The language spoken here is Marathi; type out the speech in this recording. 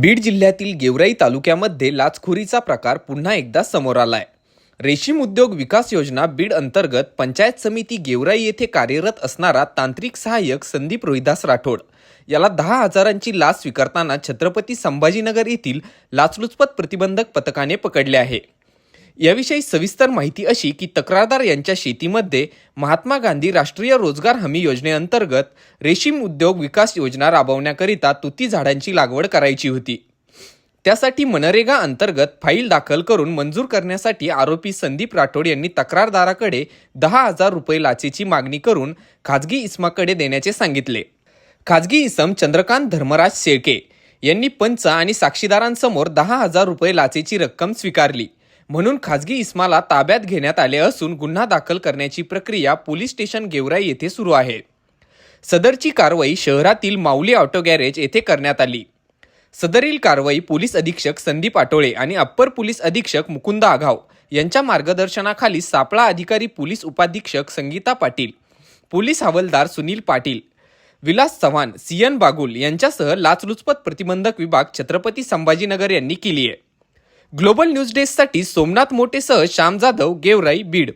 बीड जिल्ह्यातील गेवराई तालुक्यामध्ये लाचखोरीचा प्रकार पुन्हा एकदा समोर आलाय. रेशीम उद्योग विकास योजना बीड अंतर्गत पंचायत समिती गेवराई येथे कार्यरत असणारा तांत्रिक सहाय्यक संदीप रोहिदास राठोड. याला दहा हजारांची लाच स्वीकारताना छत्रपती संभाजीनगर येथील लाचलुचपत प्रतिबंधक पथकाने पकडले आहे. याविषयी सविस्तर माहिती अशी की तक्रारदार यांच्या शेतीमध्ये महात्मा गांधी राष्ट्रीय रोजगार हमी योजनेअंतर्गत रेशीम उद्योग विकास योजना राबवण्याकरिता तुती झाडांची लागवड करायची होती. त्यासाठी मनरेगा अंतर्गत फाईल दाखल करून मंजूर करण्यासाठी आरोपी संदीप राठोड यांनी तक्रारदाराकडे दहा हजार रुपये लाचेची मागणी करून खाजगी इस्माकडे देण्याचे सांगितले. खाजगी इसम चंद्रकांत धर्मराज शेळके यांनी पंच आणि साक्षीदारांसमोर दहा हजार रुपये लाचेची रक्कम स्वीकारली. म्हणून खाजगी इस्माला ताब्यात घेण्यात आले असून गुन्हा दाखल करण्याची प्रक्रिया पोलीस स्टेशन गेवराई येथे सुरू आहे. सदरची कारवाई शहरातील माऊली ऑटो गॅरेज येथे करण्यात आली. सदरील कारवाई पोलीस अधीक्षक संदीप आटोळे आणि अप्पर पोलीस अधीक्षक मुकुंद आघाव यांच्या मार्गदर्शनाखाली सापळा अधिकारी पोलीस उपाधीक्षक संगीता पाटील पोलीस हवालदार सुनील पाटील विलास चव्हाण सी एन बागुल यांच्यासह लाचलुचपत प्रतिबंधक विभाग छत्रपती संभाजीनगर यांनी केली आहे. ग्लोबल न्यूज डेस्कसाठी सोमनाथ मोटेसह श्याम जाधव गेवराई बीड.